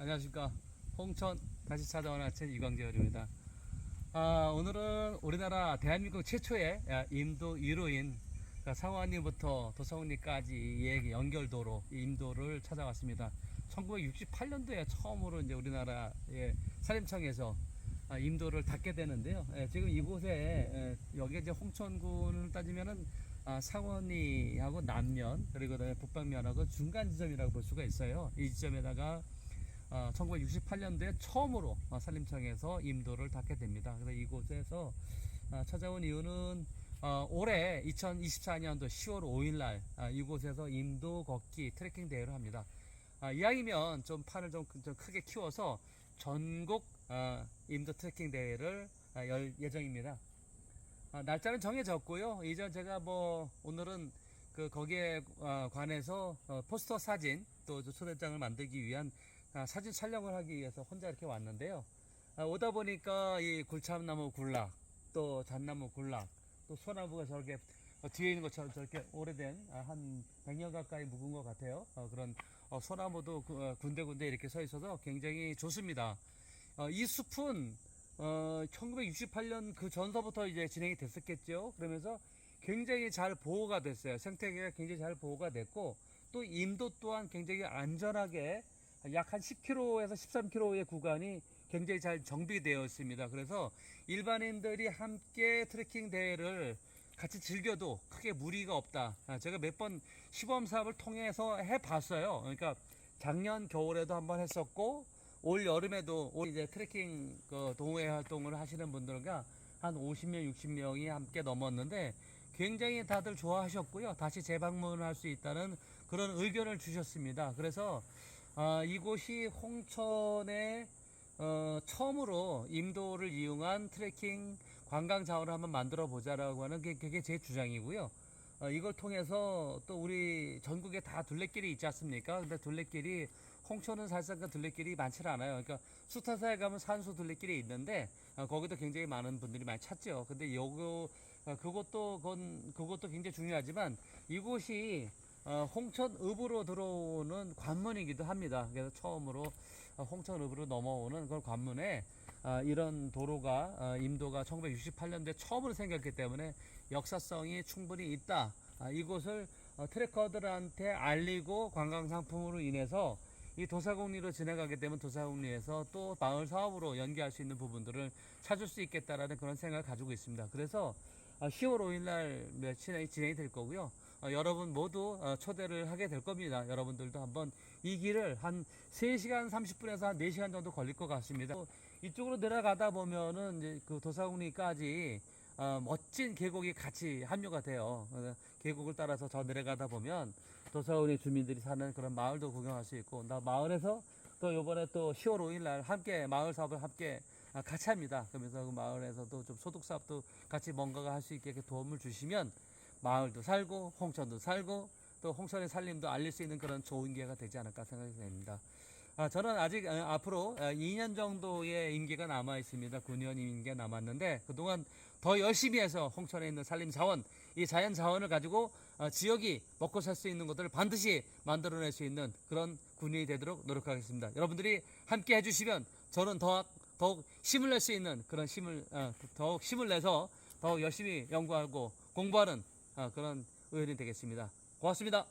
안녕하십니까. 홍천 다시 찾아온 아침 이광재열입니다. 아, 오늘은 우리나라 대한민국 최초의 아, 임도 1호인 상원리부터 도성리까지의 연결도로 이 임도를 찾아왔습니다. 1968년도에 처음으로 이제 우리나라의 산림청에서 아, 임도를 닫게 되는데요. 예, 지금 이곳에 예, 여기 이제 홍천군을 따지면은 아, 상원리하고 남면 그리고 북방면하고 중간 지점이라고 볼 수가 있어요. 이 지점에다가 어, 1968년도에 처음으로 어, 산림청에서 임도를 닫게 됩니다. 그래서 이곳에서 어, 찾아온 이유는 어, 올해 2024년도 10월 5일 날 아, 이곳에서 임도 걷기 트레킹 대회를 합니다. 아, 이왕이면 좀 판을 좀, 좀 크게 키워서 전국 어, 임도 트레킹 대회를 아, 열 예정입니다. 아, 날짜는 정해졌고요. 이제 제가 뭐 오늘은 그 거기에 어, 관해서 어, 포스터 사진 또 초대장을 만들기 위한 아, 사진 촬영을 하기 위해서 혼자 이렇게 왔는데요. 아, 오다 보니까 이 굴참나무 굴락, 또 잣나무 굴락, 또 소나무가 저렇게 어, 뒤에 있는 것처럼 저렇게 오래된 아, 한 100년 가까이 묵은 것 같아요. 어, 그런 어, 소나무도 그, 어, 군데군데 이렇게 서 있어서 굉장히 좋습니다. 어, 이 숲은 어, 1968년 그 전서부터 이제 진행이 됐었겠죠. 그러면서 굉장히 잘 보호가 됐어요. 생태계가 굉장히 잘 보호가 됐고 또 임도 또한 굉장히 안전하게 약 한 10km에서 13km의 구간이 굉장히 잘 정비되어 있습니다. 그래서 일반인들이 함께 트레킹 대회를 같이 즐겨도 크게 무리가 없다. 아, 제가 몇 번 시범 사업을 통해서 해 봤어요. 그러니까 작년 겨울에도 한번 했었고 올 여름에도 올 이제 트레킹 그 동호회 활동을 하시는 분들과 한 50명, 60명이 함께 넘었는데 굉장히 다들 좋아하셨고요. 다시 재방문할 수 있다는 그런 의견을 주셨습니다. 그래서 아, 이곳이 홍천의 어, 처음으로 임도를 이용한 트레킹 관광 자원을 한번 만들어 보자라고 하는 게 그게 제 주장이고요. 어, 이걸 통해서 또 우리 전국에 다 둘레길이 있지 않습니까? 근데 둘레길이 홍천은 사실상 그 둘레길이 많지는 않아요. 그러니까 수타사에 가면 산수 둘레길이 있는데 어, 거기도 굉장히 많은 분들이 많이 찾죠. 근데 요거 어, 그것도 그건 그것도 굉장히 중요하지만 이곳이 어, 홍천읍으로 들어오는 관문이기도 합니다. 그래서 처음으로 어, 홍천읍으로 넘어오는 그런 관문에 아, 이런 도로가 어, 임도가 1968년도에 처음으로 생겼기 때문에 역사성이 충분히 있다. 아, 이곳을 어, 트래커들한테 알리고 관광 상품으로 인해서 이 도사공리로 지나가게 되면 도사공리에서 또 마을 사업으로 연계할 수 있는 부분들을 찾을 수 있겠다라는 그런 생각을 가지고 있습니다. 그래서 어, 10월 5일 날 며칠 진행이 될 거고요. 어, 여러분 모두 어, 초대를 하게 될 겁니다. 여러분들도 한번 이 길을 한 3시간 30분에서 한 4시간 정도 걸릴 것 같습니다. 또 이쪽으로 내려가다 보면은 이제 그 도사공리까지 어, 멋진 계곡이 같이 합류가 돼요. 계곡을 따라서 저 내려가다 보면 도사원의 주민들이 사는 그런 마을도 구경할 수 있고, 나 마을에서 또 요번에 또 10월 5일 날 함께 마을 사업을 함께 아, 같이 합니다. 그러면서 그 마을에서도 좀 소득 사업도 같이 뭔가가 할 수 있게 도움을 주시면 마을도 살고 홍천도 살고 또 홍천의 살림도 알릴 수 있는 그런 좋은 기회가 되지 않을까 생각이 됩니다. 아, 저는 아직 어, 앞으로 어, 2년 정도의 임기가 남아 있습니다. 9년 임기가 남았는데 그동안 더 열심히 해서 홍천에 있는 산림 자원, 이 자연 자원을 가지고 어, 지역이 먹고 살 수 있는 것들을 반드시 만들어낼 수 있는 그런 군인이 되도록 노력하겠습니다. 여러분들이 함께 해주시면 저는 더 더욱 힘을 낼 수 있는 그런 힘을 어, 더욱 힘을 내서 더욱 열심히 연구하고 공부하는 어, 그런 의원이 되겠습니다. 고맙습니다.